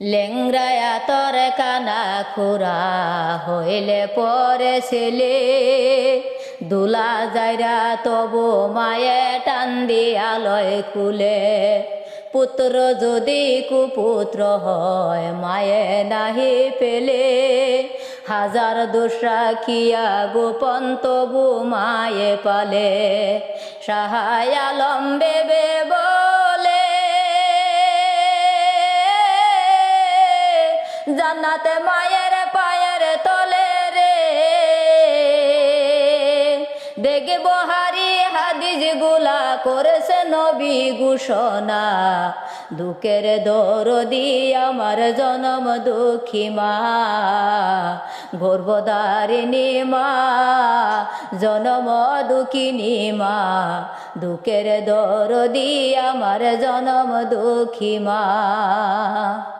লেংরায়া তোর কানা খুরা হইলে পরে ছেলে। দুলা যাইরা তবু মায়ে টান দিয়ালয় কুলে। পুত্র যদি কুপুত্র হয়, মায়ে নাহি পেলে। হাজার দোষরা কিয়া গোপন তবু মায়ে পালে। সাহায় আলম বেবে জান্নাতে মায়ের পায়ের তলে রে। দেখে বহারি হাদিজগুলা করেছে নবী ঘোষণা। দুঃখের দরদি আমার জনম দুঃখী মা। গর্ভদারিণী মা, জনম দুঃখিনী মা। দুঃখের দরদি আমার জনম দুঃখী মা।